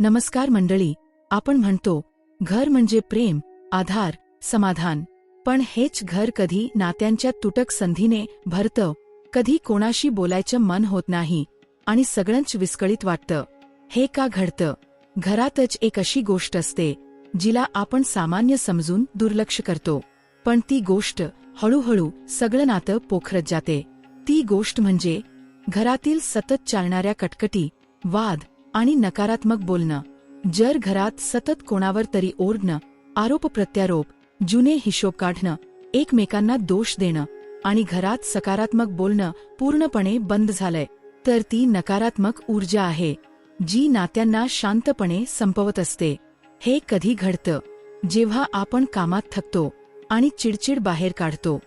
नमस्कार मंडळी आपण म्हणतो घर म्हणजे प्रेम आधार समाधान. पण हेच घर कधी नात्यांच्या तुटक संधीने भरतं कधी कोणाशी बोलायचं मन होत नाही आणि सगळंच विस्कळीत वाटतं. हे का घडतं? घरातच एक अशी गोष्ट असते जिला आपण सामान्य समजून दुर्लक्ष करतो. पण ती गोष्ट हळूहळू सगळं नातं पोखरत जाते. ती गोष्ट म्हणजे घरातील सतत चालणाऱ्या कटकटी वाद आणि नकारात्मक बोलणं. जर घरात सतत कोणावर तरी ओरडणं आरोप प्रत्यारोप जुने हिशोब काढणं एकमेकांना दोष देणं आणि घरात सकारात्मक बोलणं पूर्णपणे बंद झालंय तर ती नकारात्मक ऊर्जा आहे जी नात्यांना शांतपणे संपवत असते. हे कधी घडतं? जेव्हा आपण कामात थकतो आणि चिडचिड बाहेर काढतो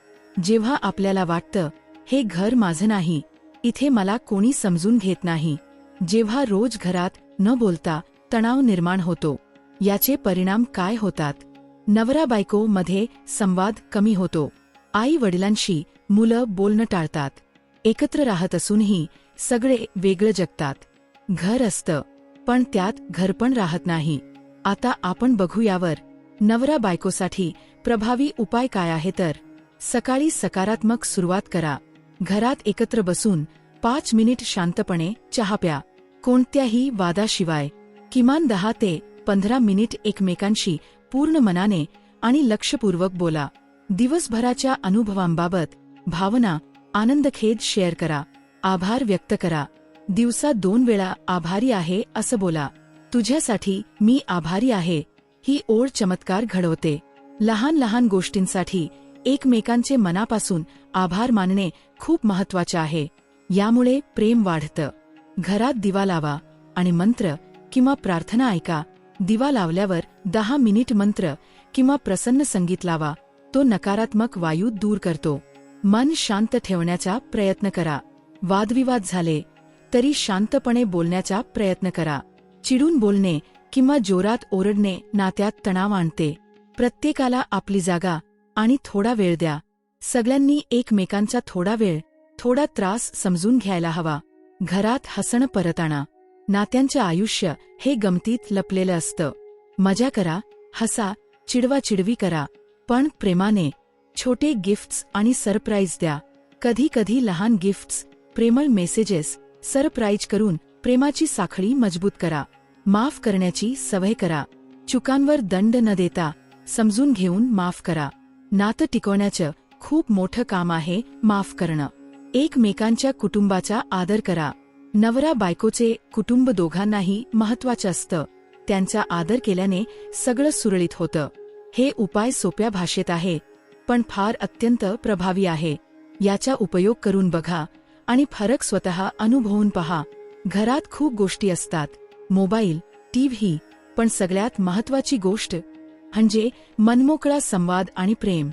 जेव्हा आपल्याला वाटतं हे घर माझं नाही इथे मला कोणी समजून घेत नाही. जेव्हा रोज घरात न बोलता तणाव निर्माण होतो याचे परिणाम काय होतात? नवरा बायको मध्ये संवाद कमी होतो. आई वडिलांशी मुलं बोलणं टाळतात. एकत्र राहत असूनही सगळे वेगळं जगतात. घर असतं पण त्यात घर पण राहत नाही. आता आपण बघू यावर नवरा बायकोसाठी प्रभावी उपाय काय आहे तर सकाळी सकारात्मक सुरुवात करा. घरात एकत्र बसून पाच मिनिट शांतपणे चहा प्या. कोणत्याही वादाशिवाय किमान दहा ते पंधरा मिनिट एकमेकांशी पूर्ण मनाने आणि लक्षपूर्वक बोला. दिवसभराच्या अनुभवांबाबत भावना आनंदखेद शेअर करा. आभार व्यक्त करा. दिवसा दोन वेळा आभारी आहे असं बोला. तुझ्यासाठी मी आभारी आहे. ही ओढ चमत्कार घडवते. लहान लहान गोष्टींसाठी एकमेकांचे मनापासून आभार मानणे खूप महत्त्वाचे आहे. यामुळे प्रेम वाढतं. घरात दिवा लावा आणि मंत्र किंवा प्रार्थना ऐका. दिवा लावल्यावर दहा मिनिट मंत्र किंवा प्रसन्न संगीत लावा. तो नकारात्मक वायू दूर करतो. मन शांत ठेवण्याचा प्रयत्न करा. वादविवाद झाले तरी शांतपणे बोलण्याचा प्रयत्न करा. चिडून बोलणे किंवा जोरात ओरडणे नात्यात तणाव आणते. प्रत्येकाला आपली जागा आणि थोडा वेळ द्या. सगळ्यांनी एकमेकांचा थोडा वेळ थोडा त्रास समजून घ्यायला हवा. घरात हसणं परत आणा नात्यांचे आयुष्य हे गमतीत लपलेलं असतं. मजा करा हसा चिडवा चिडवी करा पण प्रेमाने छोटे गिफ्ट्स आणि सरप्राईज द्या. कधी कधी लहान गिफ्ट्स प्रेमळ मेसेजेस सरप्राईज करून प्रेमाची साखळी मजबूत करा. माफ करण्याची सवय करा. चुकांवर दंड न देता समजून घेऊन माफ करा. नातं टिकवण्याचं खूप मोठं काम आहे माफ करणं. एकमेकांच्या कुटुंबाचा आदर करा. नवरा बायकोचे कुटुंब दोघांनाही महत्वाचं असतं. त्यांचा आदर केल्याने सगळं सुरळीत होतं. हे उपाय सोप्या भाषेत आहे पण फार अत्यंत प्रभावी आहे. याचा उपयोग करून बघा आणि फरक स्वतः अनुभवून पहा. घरात खूप गोष्टी असतात. मोबाईल टीव्ही पण सगळ्यात महत्वाची गोष्ट म्हणजे मनमोकळा संवाद आणि प्रेम.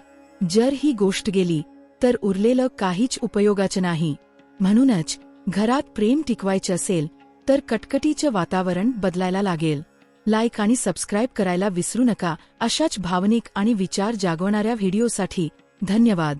जर ही गोष्ट गेली तर उरलेलं काहीच उपयोगाचं नाही. म्हणूनच घरात प्रेम टिकवायचे असेल तर कटकटीचं वातावरण बदलायला लागेल. लाईक आणि सबस्क्राईब करायला विसरू नका. अशाच भावनिक आणि विचार जागवणाऱ्या व्हिडिओसाठी धन्यवाद.